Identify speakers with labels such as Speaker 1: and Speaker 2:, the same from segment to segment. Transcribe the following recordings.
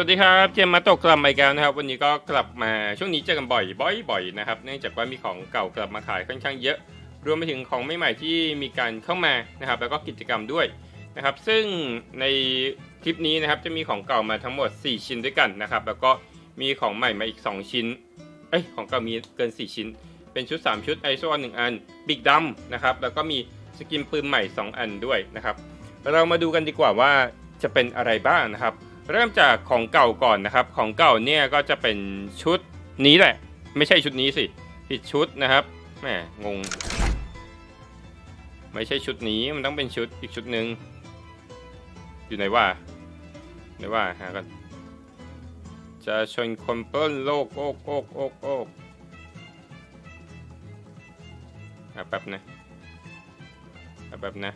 Speaker 1: วัสดีครับเกมมาตกกลับมาอีกแล้วนะครับ วันนี้ก็กลับมาช่วงนี้เจอกันบ่อยบ่อยๆนะครับเนื่องจากว่ามีของเก่ากลับมาขายค่อนข้างเยอะ รวมไปถึงของใหม่ๆที่มีการเข้ามานะครับ แล้วก็กิจกรรมด้วยนะครับ ซึ่งในคลิปนี้นะครับจะมีของเก่ามาทั้งหมด 4 ชิ้นด้วยกันนะครับ แล้วก็มีของใหม่มาอีก 2 ชิ้นเอ้ยของเก่ามีเกิน 4 ชิ้น เป็นชุด 3 ชุดไอโซนหนึ่งอันบิ๊กดำนะครับแล้วก็มีสกินปืนใหม่ 2 อันด้วยนะครับ เรามาดูกันดีกว่าว่าจะเป็นอะไรบ้างนะครับ เริ่มจากของเก่าก่อนนะครับ ของเก่าเนี่ยก็จะเป็นชุดนี้แหละ ไม่ใช่ชุดนี้สิ ผิดชุดนะครับแหมงง ไม่ใช่ชุดนี้มันต้องเป็นชุดอีกชุดหนึ่งอยู่ไหนว่าไหนว่าหากันจะชนคนเปิ้ลโลกโอกโอกโอกโอกหาแป๊บนะหาแป๊บนะ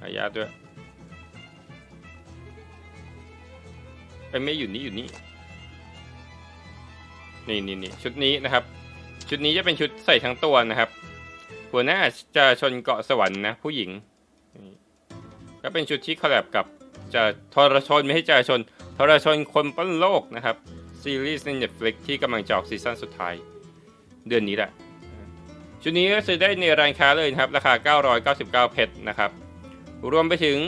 Speaker 1: หายาด้วย เอ้ไม่อยู่นี่อยู่นี่ นี่นี่นี่ชุดนี้นะครับ ชุดนี้จะเป็นชุดใส่ทั้งตัวนะครับ หัวหน้าจะชนเกาะสวรรค์นะ ผู้หญิง ก็เป็นชุดที่คอลแลบกับจะทรชนไม่ให้จะชนทรชนคนปั้นโลกนะครับ ซีรีส์ใน Netflix ที่กำลังจะออกซีซั่นสุดท้าย เดือนนี้แหละ ชุดนี้ก็ซื้อได้ในร้านค้าเลยนะครับ ราคา 999 เพชรนะครับ รวมไปถึง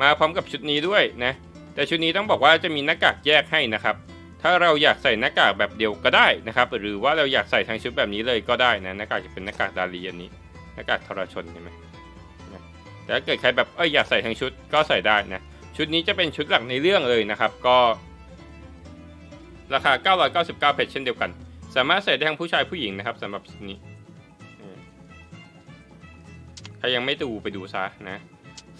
Speaker 1: มาพร้อมกับชุดนี้ด้วยนะ แต่ชุดนี้ต้องบอกว่าจะมีหน้ากากแยกให้นะครับ ถ้าเราอยากใส่หน้ากากแบบเดียวก็ได้นะครับ หรือว่าเราอยากใส่ทั้งชุดแบบนี้เลยก็ได้นะหน้ากากจะเป็นหน้ากากดาลีอันนี้ หน้ากากทรชนใช่ไหมแต่ถ้าเกิดใครแบบเอ้ยอยากใส่ทั้งชุดก็ใส่ได้นะชุดนี้จะเป็นชุดหลักในเรื่องเลยนะครับ ก็ราคา 999 เพชรเช่นเดียวกัน สามารถใส่ได้ทั้งผู้ชายผู้หญิงนะครับสำหรับชุดนี้ ใครยังไม่ดูไปดูซะนะ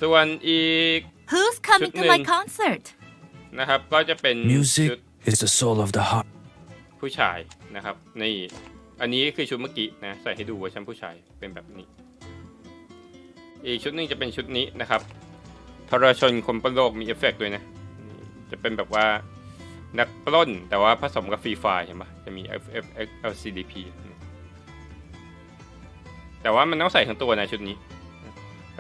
Speaker 1: ส่วนอีก
Speaker 2: Who's coming to my
Speaker 1: Shouldn't-
Speaker 2: concert?
Speaker 1: นะครับก็จะเป็น
Speaker 3: Music
Speaker 1: ชุด
Speaker 3: is the soul of the heart.
Speaker 1: ผู้ชายนะครับนี่อันนี้คือชุดเมื่อกี้นะใส่ให้ดูเวอร์ชันผู้ชายเป็นแบบนี้ อีกชุดหนึงจะเป็นชุดนี้นะครับทรชนคนปล้นโลกมีเอฟเฟกต์ด้วยนะนี่จะเป็นแบบว่านักปล้นแต่ว่าผสมกับฟรีไฟเห็นปะจะมี F F X L C D P แต่ว่ามันต้องใส่ทั้งตัวนะชุดนี้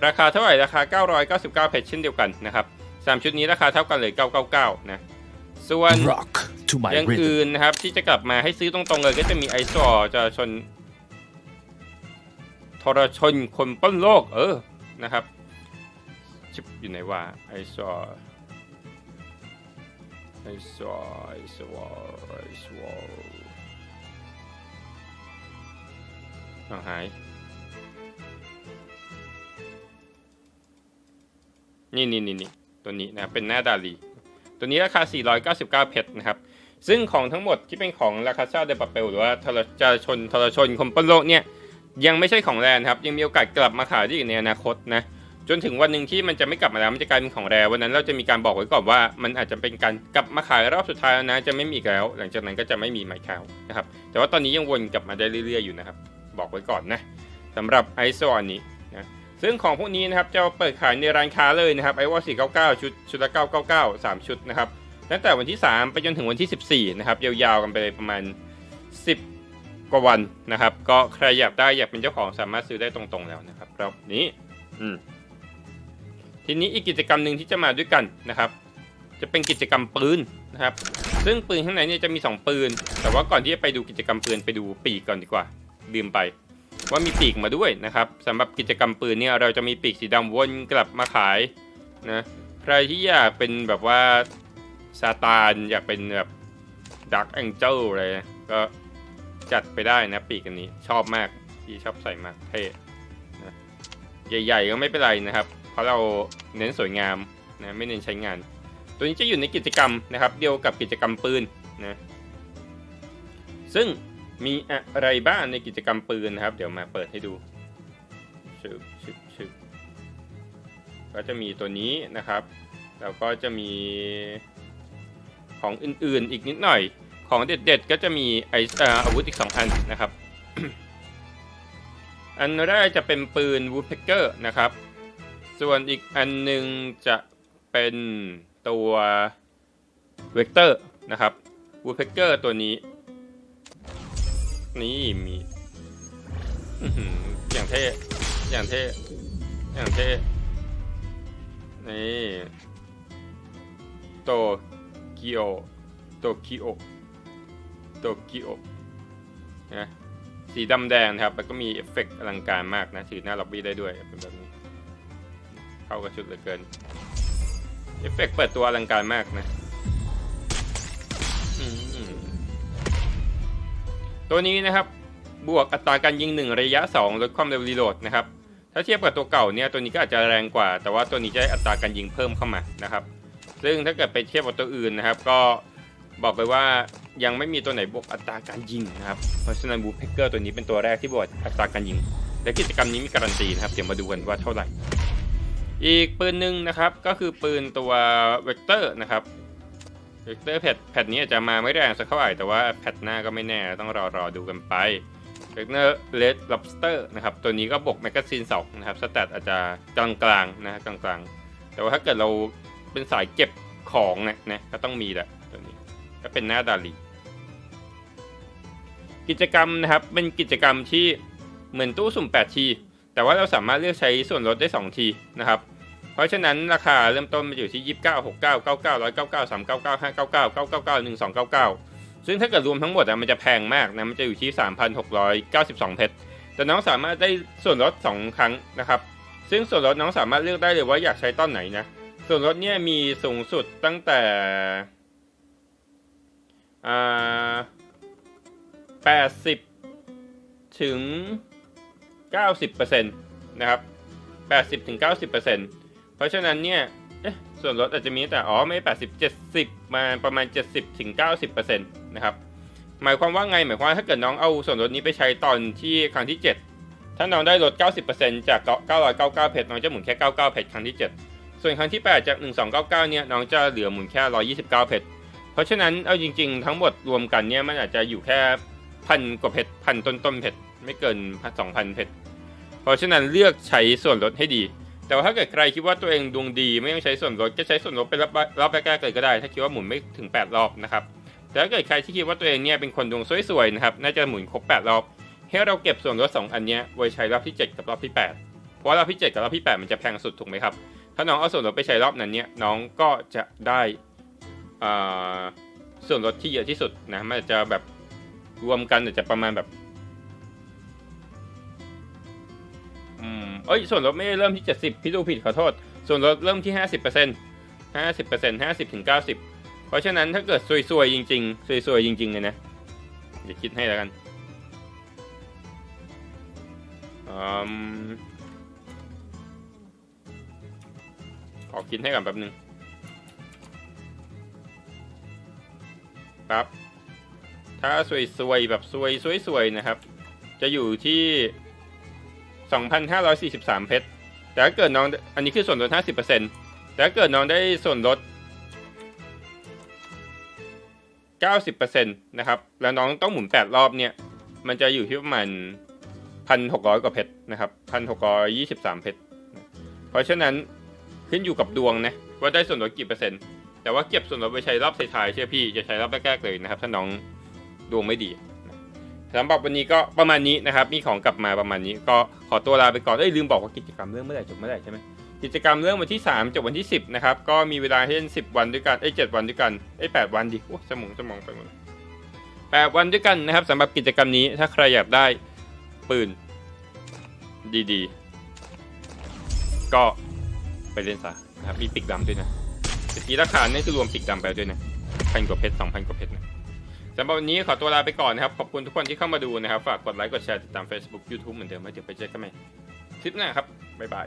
Speaker 1: ราคาเท่าไหร่ราคา 999 เพชรเช่นเดียวกันนะครับสามชุดนี้ราคาเท่ากันเลย 999 นะ ส่วน
Speaker 3: Rock to my
Speaker 1: อย่าง
Speaker 3: rhythm.
Speaker 1: อื่นนะครับ ที่จะกลับมาให้ซื้อตรงๆเลยก็จะมีไอซอจะชนทรชนคนปล้นโลก เออนะครับชิปอยู่ไหนวะไอซอไอซอไอซอไอซอเอาหาย นี่นี่นี่นี่ตัวนี้นะครับเป็นหน้าดาลี ตัวนี้ราคา 499 เพชรนะครับ ซึ่งของทั้งหมดที่เป็นของราคาซาเดปาเปลหรือว่าทรจะชนทรชนคอมปนโลกเนี่ยยังไม่ใช่ของแรนะครับ ยังมีโอกาสกลับมาขายได้อีกในอนาคตนะจนถึงวันหนึ่งที่มันจะไม่กลับมาแล้วมันจะกลายเป็นของแรวันนั้นเราจะมีการบอกไว้ก่อนว่า มันอาจจะเป็นการกลับมาขายรอบสุดท้ายแล้วนะจะไม่มีอีกแล้ว หลังจากนั้นก็จะไม่มีไมค์แคลนะครับแต่ว่าตอนนี้ยังวนกลับมาได้เรื่อยๆอยู่นะครับบอกไว้ก่อนนะสำหรับไอโซอันนี้ ซึ่งของพวกนี้นะครับจะเปิดขายในร้านค้าเลยนะครับไอวอ499 ชุดชุดละ 999 3 ชุดนะครับตั้งแต่วันที่ 3 ไปจนถึงวันที่ 14 นะครับ ยาวๆกันไปเลยประมาณ 10 กว่าวันนะครับ ก็ใครอยากได้อยากเป็นเจ้าของสามารถซื้อได้ตรงๆแล้วนะครับรอบนี้อืมทีนี้อีกกิจกรรมหนึ่งที่จะมาด้วยกันนะครับ จะเป็นกิจกรรมปืนนะครับ ซึ่งปืนข้างในเนี่ยจะมี 2 ปืน แต่ว่าก่อนที่จะไปดูกิจกรรมปืนไปดูปีกก่อนดีกว่าลืมไป ว่ามีปีกมาด้วยนะครับสำหรับกิจกรรมปืนเนี่ยเราจะมีปีกสีดำวนกลับมาขายนะใครที่อยากเป็นแบบว่าซาตานอยากเป็นแบบดักแองเจิลอะไรก็จัดไปได้นะปีกอันนี้ชอบมากที่ชอบใส่มากเท่นะใหญ่ๆก็ไม่เป็นไรนะครับ เพราะเราเน้นสวยงามนะไม่เน้นใช้งาน ตัวนี้จะอยู่ในกิจกรรมนะครับ เดียวกับกิจกรรมปืนนะซึ่ง มีอะไรบ้างในกิจกรรมปืนนะครับ เดี๋ยวมาเปิดให้ดูชึบชึบชึบก็จะมีตัวนี้นะครับ แล้วก็จะมีของอื่นๆอีกนิดหน่อย ของเด็ดๆก็จะมีไออาวุธอีก 2 อันนะครับ อันแรกจะเป็นปืนวูดเพกเกอร์นะครับ ส่วนอีกอันหนึ่งจะเป็นตัวเวกเตอร์นะครับวูดเพกเกอร์ตัวนี้ นี่มีอย่างเท่อย่างเท่อย่างเท่นี่โตเกียวโตเกียวโตเกียวนะสีดำแดงครับ แล้วก็มีเอฟเฟกต์อลังการมากนะถือหน้าล็อบบี้ได้ด้วยเป็นแบบนี้ เข้ากับชุดเหลือเกิน เอฟเฟกต์เปิดตัวอลังการมากนะ ตัวนี้นะครับบวกอัตราการยิง 1 ระยะ 2 ลดความเร็วรีโหลดนะครับถ้าเทียบกับตัวเก่าเนี่ยตัวนี้ก็อาจจะแรงกว่า แต่ว่าตัวนี้จะได้อัตราการยิงเพิ่มเข้ามานะครับ ซึ่งถ้าเกิดไปเทียบกับตัวอื่นนะครับ ก็บอกไปว่ายังไม่มีตัวไหนบวกอัตราการยิงนะครับเพราะฉะนั้นบูเพเกอร์ตัวนี้เป็นตัวแรกที่บวกอัตราการยิง และกิจกรรมนี้มีการันตีนะครับเดี๋ยวมาดูกันว่าเท่าไหร่ อีกปืนหนึ่งนะครับก็คือปืนตัวเวกเตอร์นะครับ เวกเตอร์แพทแพทนี้อาจจะมาไม่แรงสักเท่าไหร่แต่ว่าแพทหน้าก็ไม่แน่ต้องรอรอดูกันไปเวกเตอร์เลดล็อบสเตอร์นะครับตัวนี้ก็บวกแมกกาซีนสองนะครับสแตทอาจจะกลางๆนะกลางๆ แต่ว่าถ้าเกิดเราเป็นสายเก็บของเนะนะก็ต้องมีแหละตัวนี้ก็เป็นหน้าดาลีกิจกรรมนะครับเป็นกิจกรรมที่เหมือนตู้สุ่ม8ทีแต่ว่าเราสามารถเลือกใช้ส่วนลดได้2ทีนะครับ เพราะฉะนั้นราคาเริ่มต้นมาอยู่ที่ 29 69 99 199 399 599 999 1299 ซึ่งถ้าเกิดรวมทั้งหมดอะมันจะแพงมากนะ มันจะอยู่ที่ 3,692 เพชร แต่น้องสามารถได้ส่วนลด 2 ครั้งนะครับ ซึ่งส่วนลดน้องสามารถเลือกได้เลยว่าอยากใช้ตอนไหนนะ ส่วนลดเนี่ยมีสูงสุดตั้งแต่อ่า80ถึง90%นะครับ80ถึง90%เพราะฉะนั้นเนี่ยส่วนลดอาจจะมีแต่อ๋อไม่80 70มาประมาณ70ถึง90%นะครับหมายความว่าไงหมายความว่าถ้าเกิดน้องเอาส่วนลดนี้ไปใช้ตอนที่ครั้งที่7ถ้าน้องได้ลด 90%จาก 999 เพชรน้องจะหมุนแค่ 99 เพชรครั้งที่ 7 ส่วนครั้งที่ 8 จาก 1299 เนี่ยน้องจะเหลือหมุนแค่ 129 เพชรเพราะฉะนั้นเอาจริง ๆ ทั้งหมดรวมกันเนี่ยมันอาจจะอยู่แค่พันกว่าเพชรพันต้นๆเพชรไม่เกินสองพันเพชรเพราะฉะนั้นเลือกใช้ส่วนลดให้ดี แต่ว่าถ้าเกิดใครคิดว่าตัวเองดวงดีไม่ต้องใช้ส่วนลดก็ใช้ส่วนลดเป็นรอบแรกๆเลยก็ได้ ถ้าคิดว่าหมุนไม่ถึง 8 รอบนะครับแต่ถ้าเกิดใครที่คิดว่าตัวเองเนี่ยเป็นคนดวงสวยๆนะครับน่าจะหมุนครบ 8 รอบให้เราเก็บส่วนลด2อันนี้ไว้ใช้รอบที่ 7 กับรอบที่ 8 เพราะว่ารอบที่ 7 กับรอบที่ 8 มันจะแพงสุดถูกไหมครับ ถ้าน้องเอาส่วนลดไปใช้รอบนั้นเนี่ยน้องก็จะได้ส่วนลดที่เยอะที่สุดนะมันจจะแบบรวมกันอาจจะประมาณแบบ เอ้ย ส่วนลดไม่ได้เริ่มที่ 70 พี่ดูผิดขอโทษ ส่วนลดเริ่มที่ 50% 50% 50ถึง90 เพราะฉะนั้นถ้าเกิดซวยๆ จริงๆซวยๆ จริงๆ เลยนะเดี๋ยวคิดให้แล้วกันอขอคิดให้ก่อนแป๊บนึงครับ ถ้าซวยๆ แบบซวยๆๆนะครับ จะอยู่ที่ 2,543 เพชร แต่ถ้าเกิดน้อง อันนี้คือส่วนลด 50%แต่ถ้าเกิดน้องได้ส่วนลด 90%นะครับ แล้วน้องต้องหมุน 8 รอบเนี่ย มันจะอยู่ที่ประมาณ 1,600 กว่าเพชรนะครับ 1,623 เพชร เพราะฉะนั้นขึ้นอยู่กับดวงนะว่าได้ส่วนลดกี่เปอร์เซ็นต์ แต่ว่าเก็บส่วนลดไปใช้รอบท้ายๆเชื่อพี่จะใช้รอบแรกๆเลยนะครับ ถ้าน้องดวงไม่ดี สำหรับวันนี้ก็ประมาณนี้นะครับ มีของกลับมาประมาณนี้ ก็ขอตัวลาไปก่อนเอ้ยลืมบอกว่ากิจกรรมเรื่องเมื่อไหร่จบเมื่อไหร่ใช่ไหมกิจกรรมเรื่องวันที่ 3จบวันที่ 10นะครับก็มีเวลาให้เล่น10 วันด้วยกันเอ้ย7วันด้วยกันเอ้ย8วันดิโอ้สมองสมองไปหมด8วันด้วยกันนะครับสำหรับกิจกรรมนี้ถ้าใครอยากได้ปืนดีๆ ก็ไปเล่นซะนะครับมีปีกดำด้วยนะแต่ทีราคาเนี่ยคือรวมปีกดำไปด้วยนะพันกว่าเพชรสองพันกว่าเพชรนะ สำหรับวันนี้ขอตัวลาไปก่อนนะครับ ขอบคุณทุกคนที่เข้ามาดูนะครับ ฝากกดไลค์ กดแชร์ ติดตาม Facebook YouTube เหมือนเดิมไว้เดี๋ยวไปเจอกันใหม่คลิปหน้าครับ บ๊ายบาย